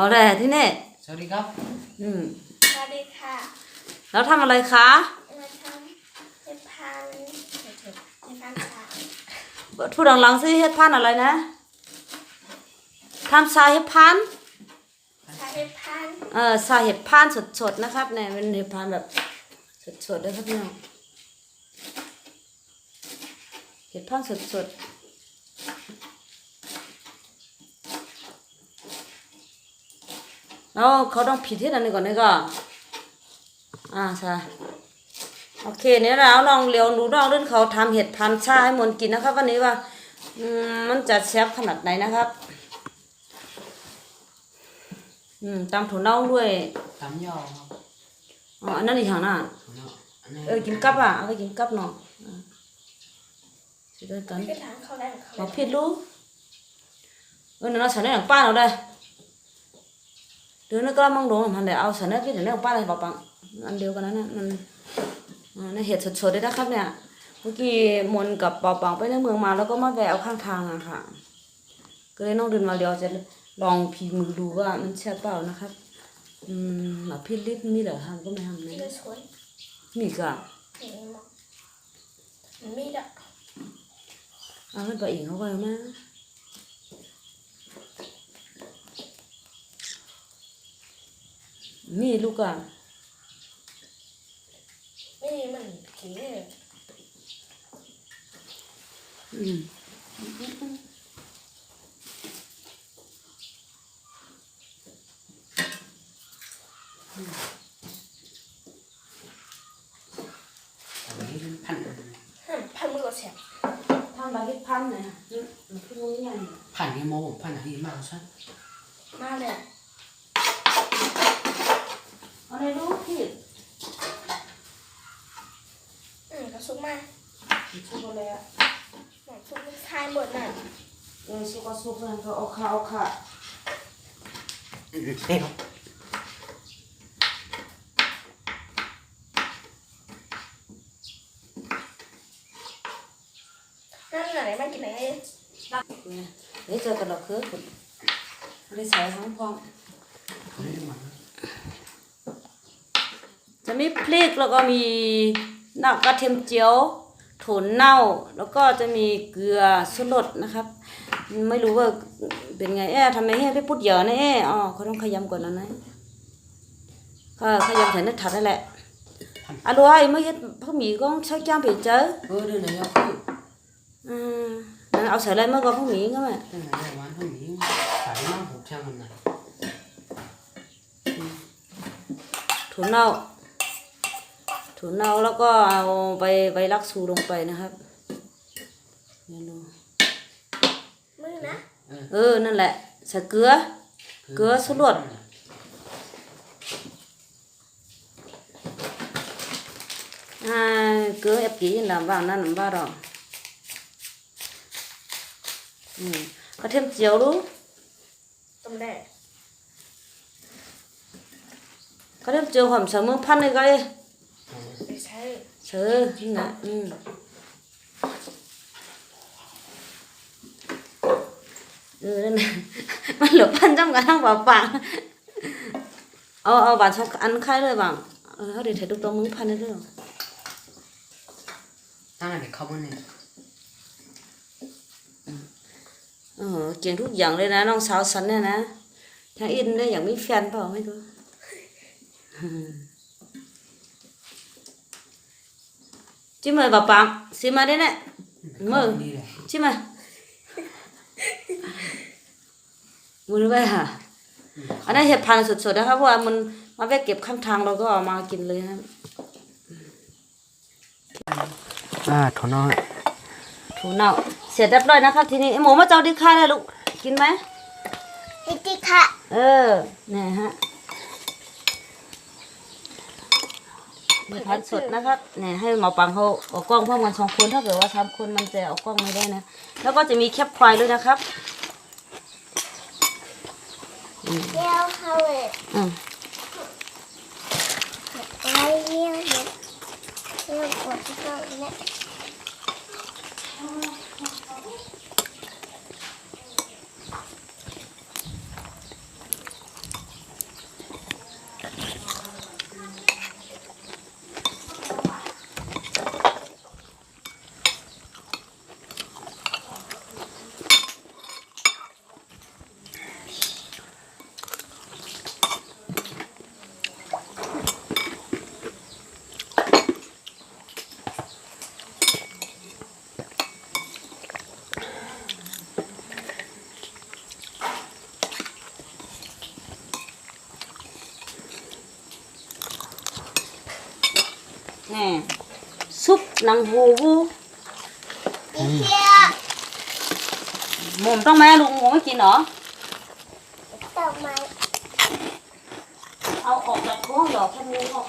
เอาเลยที่นี่สวัสดีครับ อืมสวัสดีค่ะแล้วทำอะไรคะมาทำเห็ดพันเห็ดเห็ดเห็ดพันสาวพูดหลังๆซิเฮ็ดพันธุ์อะไรนะทำทรายเฮ็ดพันธุ์สายเห็ดพันเออทรายเห็ดพันธุ์สดๆนะครับเนี่ยเป็นเห็ดพันธุ์แบบสดๆเลยครับพี่น้องเห็ดพันธุ์สดๆ แล้วเขาต้องผิดที่นั่นก่อนนี่ก็อ่าใช่โอเคเนี่ยเราลองเลี้ยวดูลองเล่นเขาทำเห็ดพันชาให้มนกินนะครับ วันนี้ว่าอืมมันจะแซ่บขนาดไหนนะครับ อืมตำถั่วเน่าด้วยตำยอครับอ๋ออันนั้นอีกอย่างน่ะถั่วเนาะอันนี้เออกินกับอะเอาไปกินกับเนาะอ่าสิด้วยกันคือทางเขาได้ของเขาบอกผิดรู้เออนั่นเราใส่ในหนังป้าเราได้ เดี๋ยวนั่นก็มองดูมันเดี๋ยวเอาใส่ในพี่เดี๋ยวในหนังป้าเลยบอกปังอันเดียวกันนั่นน่ะมันอ่าในเห็ดสดๆเลยนะครับเนี่ยเมื่อกี้มนกับเปาปังไปในเมืองมาแล้วก็มาแวะเอาข้างทางอะค่ะ ก็เลยน้องเดินมาเดียวจะลองพีมือดูว่ามันแช่บเปล่านะครับ อืมหมาพี่ลิศมีเหรอทำก็ไม่ทำที่นะก็สวยมีก็เห็นมั้งมันมีดอกเอาขึ้นไปอีกเขาก็เลยมามีลูกอะไม่มีมันผีเลยอืมพันพันมือก็แสบทำบากิพันเนี่ยมันพูดง่ายพันธุ์ที่โมผมพันธุ์ที่มากใช่มาเลย เอาเลยลูกพี่อืมกระซุกมาชุบอะไรอะหนังซุกมันคายหมดน่ะเออชุบก็ชุบเลยก็เอาข้าวค่ะนี่ครับนั่นไหนมากินไหนเนี่ยเดี๋ยวเจอกันหรอกคือคุณไม่ได้ใส่ทั้งพองอันนี้มัน จะมีพริกแล้วก็มีหนักกระเทียมเจียวถั่วเน่าแล้วก็จะมีเกลือสุรสนะครับ ไม่รู้ว่าเป็นไงเอ๊ะทำไมให้ไปพูดเยอะนะเอ๊ะอ๋อเขาต้องขยำก่อนนะนะก็ขยำใส่ในถัดนั่นแหละอะรวยไม่เฮ็ดพวกหมีก็ใช้จ้ามเผ็ดเจอเออเดี๋ยวไหนเอาคืออืมนั่นเอาใส่อะไรเมื่อก่อนพวกหมีก็แม่เดี๋ยวไหนเอาวันทั้งนี้ขายมากผมช่างมันไหนถั่วเน่า ถั่วเน่าแล้วก็เอาใบใบลักซูลงไปนะครับเนี่ยดูมือนะเออนั่นแหละใส่เกลือ เกลือสุรสอ่าเกลือเอฟกี่ลำบ้างนั่นลำบ้างหรอกอืมกระเทียมเจียวรู้ต้มแดงกระเทียมเจียวหอมใส่มือพันเลยก็เลย ไปใช้เชื่อนี่นะอืมเออนั่นน่ะมันเหลือพันจำกันทั้งเปล่าปากเอาเอาบาทสองอันค่ายเลยบ้างเออเขาเดี๋ยวถ่ายรูปตัวมึงพันได้ด้วยตั้งแต่เข้ามาเนี่ยเออเก่งทุกอย่างเลยนะน้องสาวสันเนี่ยนะทางอินได้อย่างมีแฟนเปล่าไม่รู้ จิ้มเลย bà bạn xin mà đấy nè เข้ามานี่แหละจิ้มมามือไปค่ะอันนั้นเห็ดพันธุ์สดๆนะครับเพราะว่ามันมาแวะเก็บข้างทางเราก็เอามากินเลยครับอ่าถั่วเนาะถูเน่าเสร็จเรียบร้อยนะครับทีนี้ไอ้หมูมาเจ้าดิค่ายเลยลูกกินไหมฮิติค่ะเออเนี่ยฮะ มีพันสดนะครับเนี่ยให้หมอปังเขาเออกกล้องพร้อมกันสองคนถ้าเกิดว่าชามคนมันจะเอากล้องไม่ได้นะ แล้วก็จะมีแคปควายด้วยนะครับเดี๋ยวเขาเลยอืมไว้เลี้ยวเห็ดเลี้ยวกดที่เขาเนี่ย nè súp nắng vù vù อีเทีย mồm trong mẹ luôn muốn cái gì nữa ดอกไม้เอาออกจากท้องหยอกแค่นี้ออก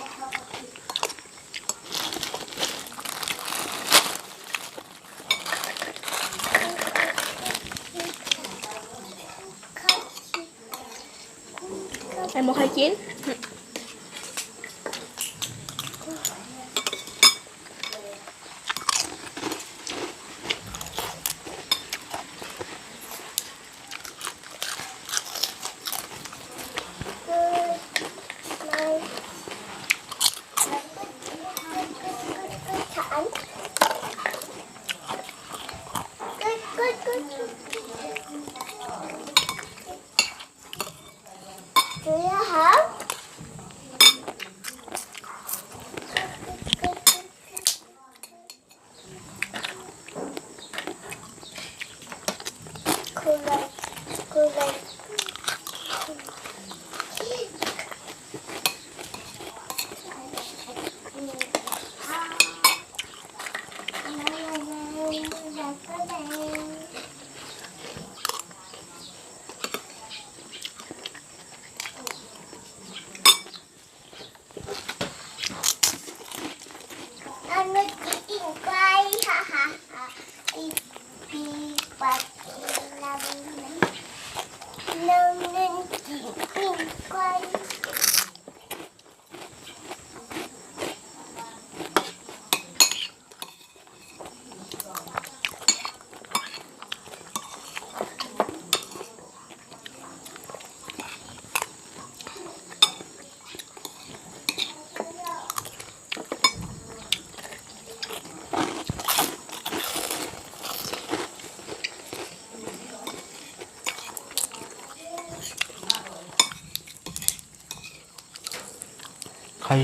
ไอ้โมเคยกิน Do you have?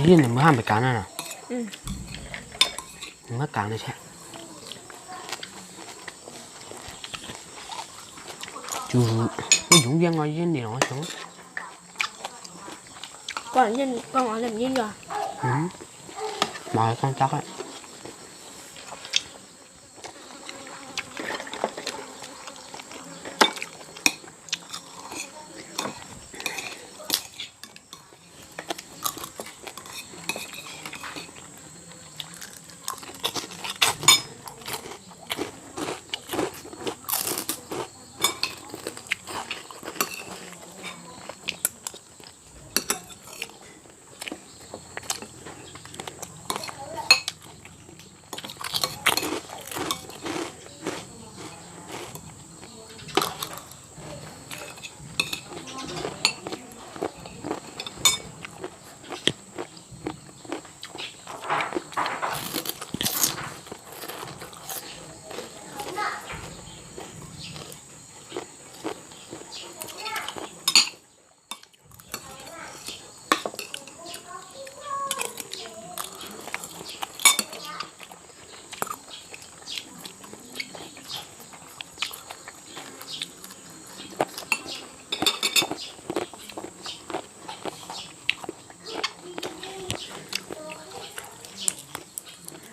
Yên thì mới ham phải cán này nè Ừ. Mất cán này chứ Chú Nó dũng viên ngoài yên thì nó xuống Còn nhìn, còn ở làm gì rồi? Ừ Mà con chắc ấy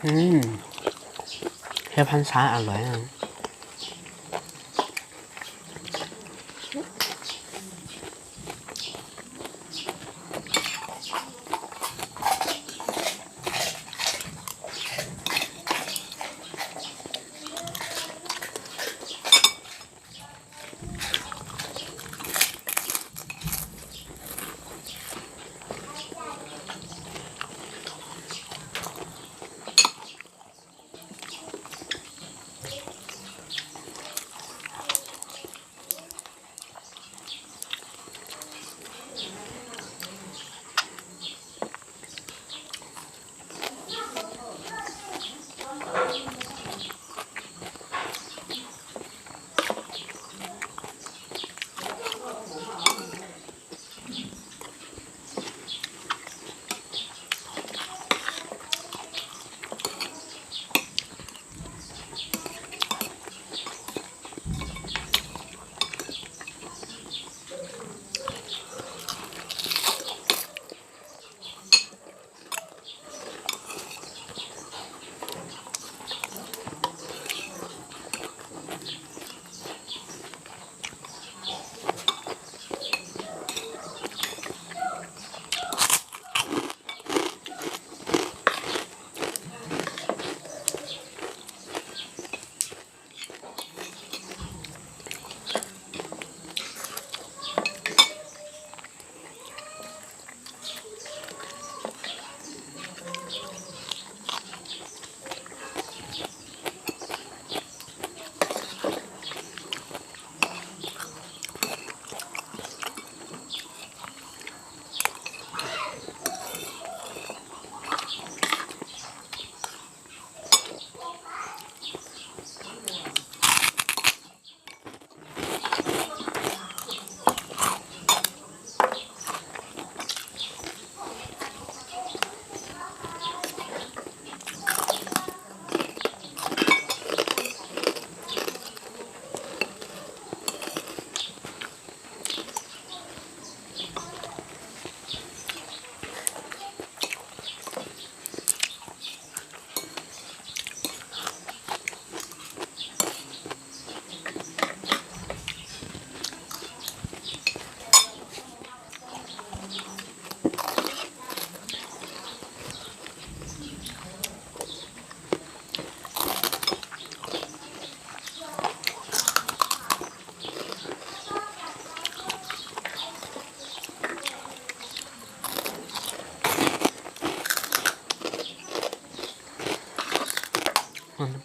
อืมเทพันช้าอร่อยอะ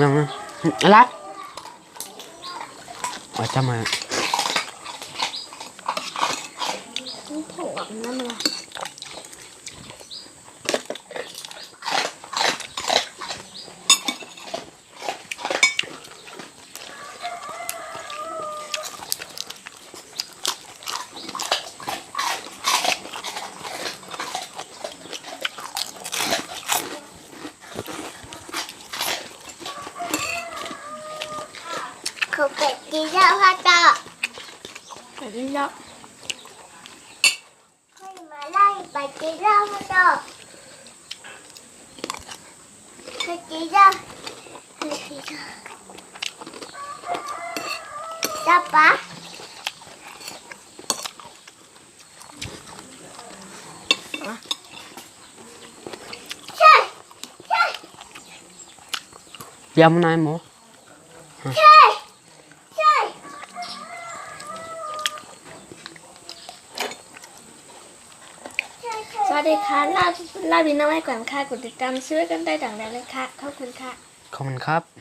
ยังไงอะไรว่าจะมา นี่ผงแบบนั้นเลย เขาเป็ดกินแล้วพ่อต่อ เป็ดกินแล้วให้มาไล่ไปกินแล้วพ่อต่อให้กินแล้วให้กินแล้วจับปะใช่ใช่ ยำนายหมู ใช่ใช่สวัส ดีค่ะลาลาบินน้องไม้ก่อนค่ะกดติดตามช่วยกันได้ดังได้เลยค่ะ ขอบคุณค่ะ ขอบคุณครับ